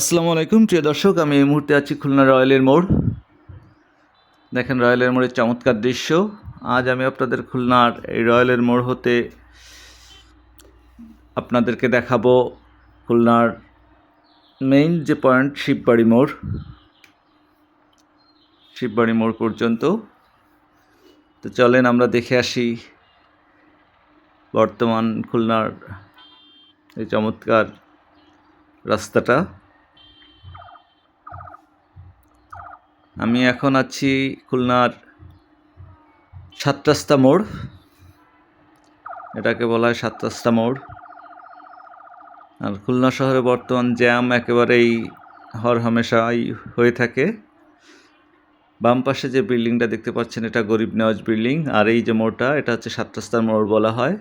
আসসালামু আলাইকুম, প্রিয় দর্শক, আমি এই মুহূর্তে আছি খুলনা রয়্যালের মোড়। দেখেন, রয়্যালের মোড়ের চমৎকার দৃশ্য। আজ আমি আপনাদের খুলনার এই রয়্যালের মোড় হতে আপনাদেরকে দেখাবো খুলনার মেইন যে পয়েন্ট, শিববাড়ি মোড়। শিববাড়ি মোড় পর্যন্ত। তো চলেন, আমরা দেখে আসি বর্তমান খুলনার এই চমৎকার রাস্তাটা। আমি এখন আছি খুলনার সাত রাস্তা মোড়। এটাকে বলা হয় সাত রাস্তা মোড়। আর খুলনা শহরে বর্তমান জ্যাম একেবারেই হর হামেশাই হয়ে থাকে। বাম পাশে যে বিল্ডিংটা দেখতে পাচ্ছেন, এটা গরিব নেওয়াজ বিল্ডিং। আর এই যে মোড়টা, এটা হচ্ছে সাত রাস্তার মোড় বলা হয়।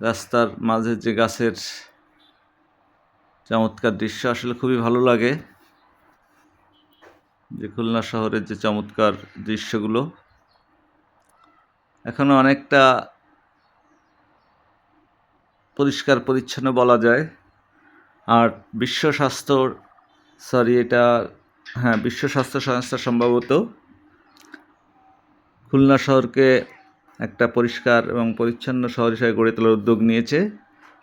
রাস্তার মাঝে যে গাছের চমৎকার দৃশ্য আসলে খুবই ভালো লাগে। যে খুলনা শহরের যে চমৎকার দৃশ্যগুলো। এখনও অনেকটা পরিষ্কার পরিচ্ছন্ন বলা যায়। আর বিশ্ব স্বাস্থ্য, সরি, এটা হ্যাঁ বিশ্ব স্বাস্থ্য সংস্থা সম্ভবত খুলনা শহরকে একটা পরিষ্কার এবং পরিচ্ছন্ন শহর হিসেবে গড়ে তোলার উদ্যোগ নিয়েছে।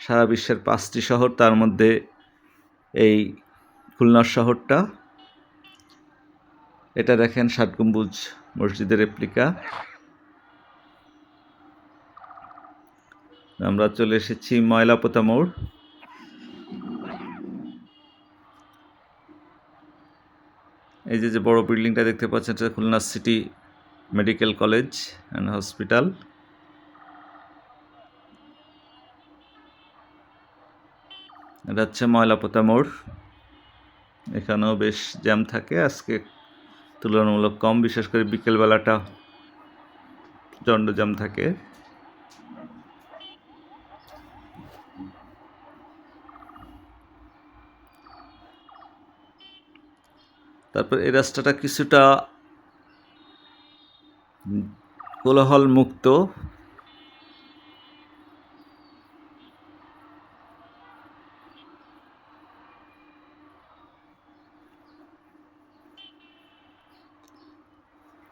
সারা বিশ্বের পাঁচটি শহর, তার মধ্যে এই খুলনা শহরটা। এটা দেখেন ষাট মসজিদের রেপ্লিকা আমরা চলে এসেছি ময়লাপোতা মোড়। এই যে যে বড় বিল্ডিংটা দেখতে পাচ্ছেন, এটা Khulna city medical college and hospital. এটা হচ্ছে ময়লাপোতা মোড়। এখানেও বেশ জ্যাম থাকে। আজকে তুলনামূলক কম, বিশেষ করে বিকেলবেলাটা জন্ড জ্যাম থাকে। তারপর এই রাস্তাটা কিছুটা কোলাহল মুক্ত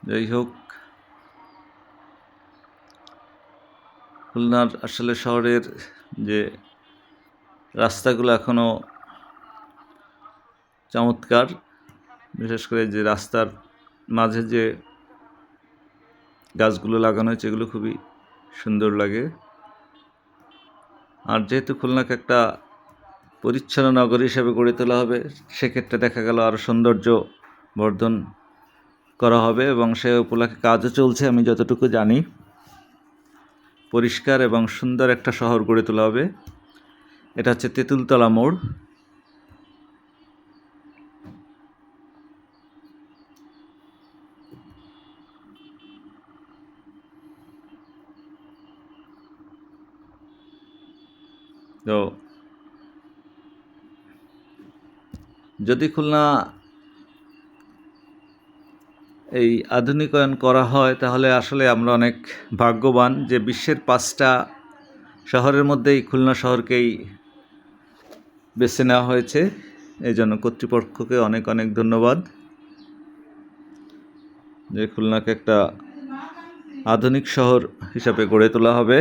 যাই হোক, খুলনার আসলে শহরের যে রাস্তাগুলো এখনও চমৎকার, বিশেষ করে যে রাস্তার মাঝে যে গাছগুলো লাগানো হয়েছে, এগুলো খুবই সুন্দর লাগে। আর যেহেতু খুলনাকে একটা পরিচ্ছন্ন নগরী হিসেবে গড়ে তোলা হবে, সেক্ষেত্রে দেখা গেল আরও সৌন্দর্য বর্ধন করা হবে এবং সে উপলক্ষে কাজও চলছে, আমি যতটুকু জানি। পরিষ্কার এবং সুন্দর একটা শহর গড়ে তোলা হবে। এটা হচ্ছে তেঁতুলতলা মোড়। তো যদি খুলনা এই আধুনিকায়ন করা হয়, তাহলে আসলে আমরা অনেক ভাগ্যবান যে বিশ্বের পাঁচটা শহরের মধ্যেই খুলনা শহরকেই বেছে নেওয়া হয়েছে। এই জন্য কর্তৃপক্ষকে অনেক অনেক ধন্যবাদ যে খুলনাকে একটা আধুনিক শহর হিসাবে গড়ে তোলা হবে।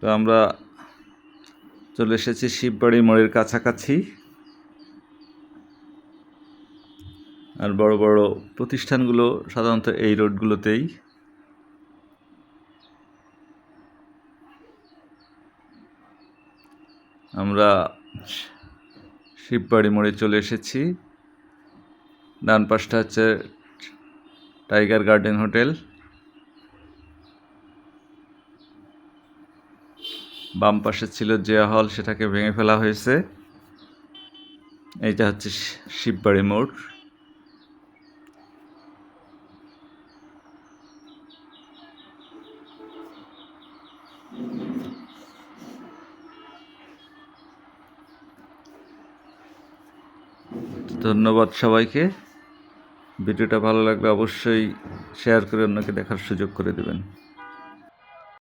তো আমরা চলে এসেছি শিববাড়ি মোড়ের কাছাকাছি। আর বড় বড় প্রতিষ্ঠানগুলো সাধারণত এই রোডগুলোতেই। আমরা শিববাড়ি মোড়ে চলে এসেছি। ডান পাশটা হচ্ছে টাইগার গার্ডেন হোটেল। বাম পাশে ছিল জিয়া হল, সেটাকে ভেঙে ফেলা হয়েছে। এইটা হচ্ছে শিববাড়ি মোড়। ধন্যবাদ সবাইকে। ভিডিওটা ভালো লাগলে অবশ্যই শেয়ার করে অন্যকে দেখার সুযোগ করে দেবেন।